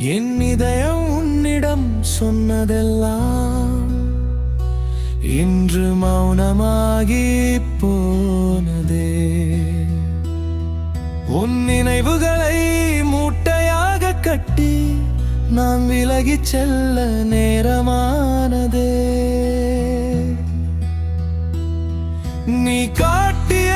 என் இதயம் உன்னிடம் சொன்னதெல்லாம் இன்று மௌனமாகி போனதே. உன் நினைவுகளை மூட்டையாக கட்டி நான் விலகி செல்ல நேரமானதே. நீ காட்டி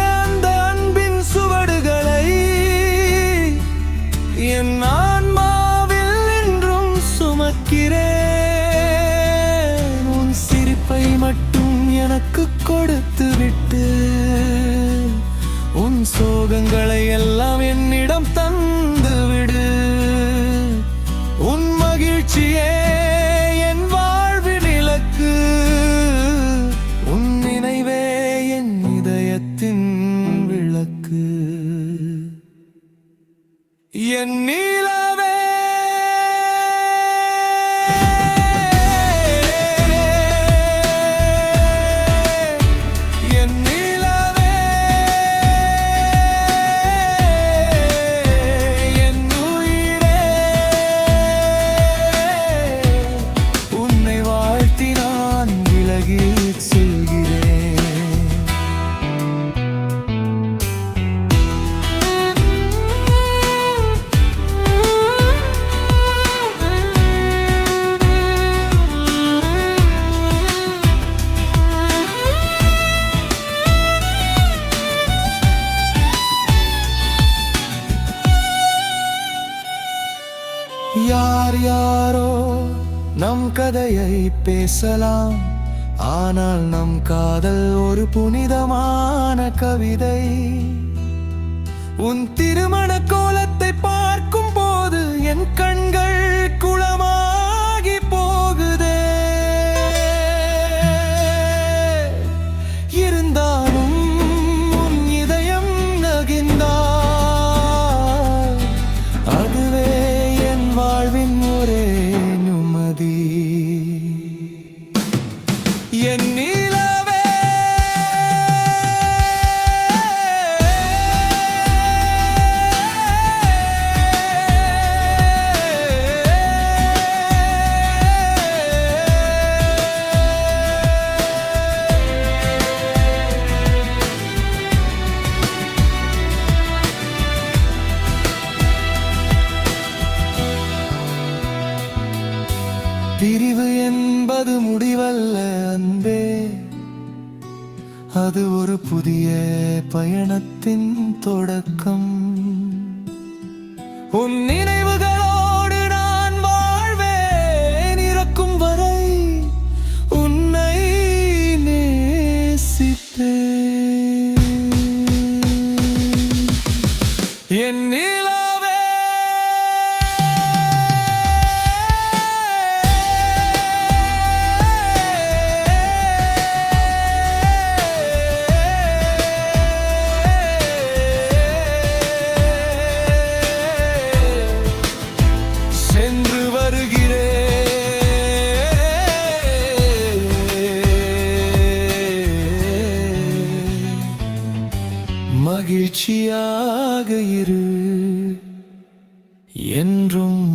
எனக்கு கொடுத்து விட்டு உன் சோகங்களை எல்லாம் என்னிடம் தந்து விடு. உன் மகிழ்ச்சியே என் வாழ்வின் இலக்கு. உன் நினைவே என் இதயத்தின் விளக்கு. என் நீ யார் யாரோ நம் கதையை பேசலாம். ஆனால் நம் காதல் ஒரு புனிதமான கவிதை. உன் திருமண கோலத்தை பார்க்க பிரிவு என்பது முடிவல்ல அன்பே. அது ஒரு புதிய பயணத்தின் தொடக்கம். உன் நினைவுகளோடு நான் வாழ்வேன் இறக்கும் வரை உன்னை நேசிப்பேன். என் மகிழ்ச்சியாக இரு. என்றும்